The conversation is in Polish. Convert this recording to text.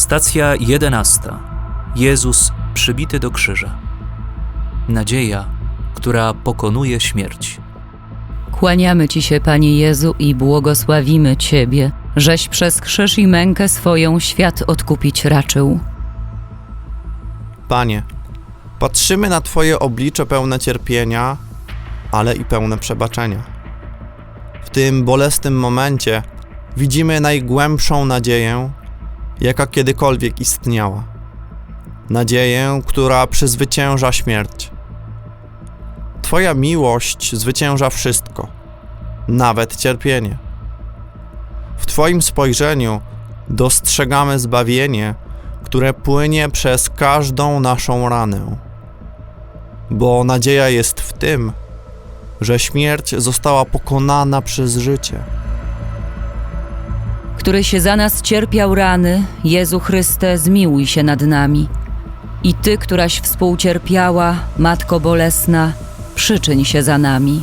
Stacja jedenasta. Jezus przybity do krzyża. Nadzieja, która pokonuje śmierć. Kłaniamy Ci się, Panie Jezu, i błogosławimy Ciebie, żeś przez krzyż i mękę swoją świat odkupić raczył. Panie, patrzymy na Twoje oblicze pełne cierpienia, ale i pełne przebaczenia. W tym bolesnym momencie widzimy najgłębszą nadzieję, jaka kiedykolwiek istniała. Nadzieję, która przezwycięża śmierć. Twoja miłość zwycięża wszystko, nawet cierpienie. W Twoim spojrzeniu dostrzegamy zbawienie, które płynie przez każdą naszą ranę. Bo nadzieja jest w tym, że śmierć została pokonana przez życie. Który się za nas cierpiał rany, Jezu Chryste, zmiłuj się nad nami. I Ty, któraś współcierpiała, Matko Bolesna, przyczyń się za nami.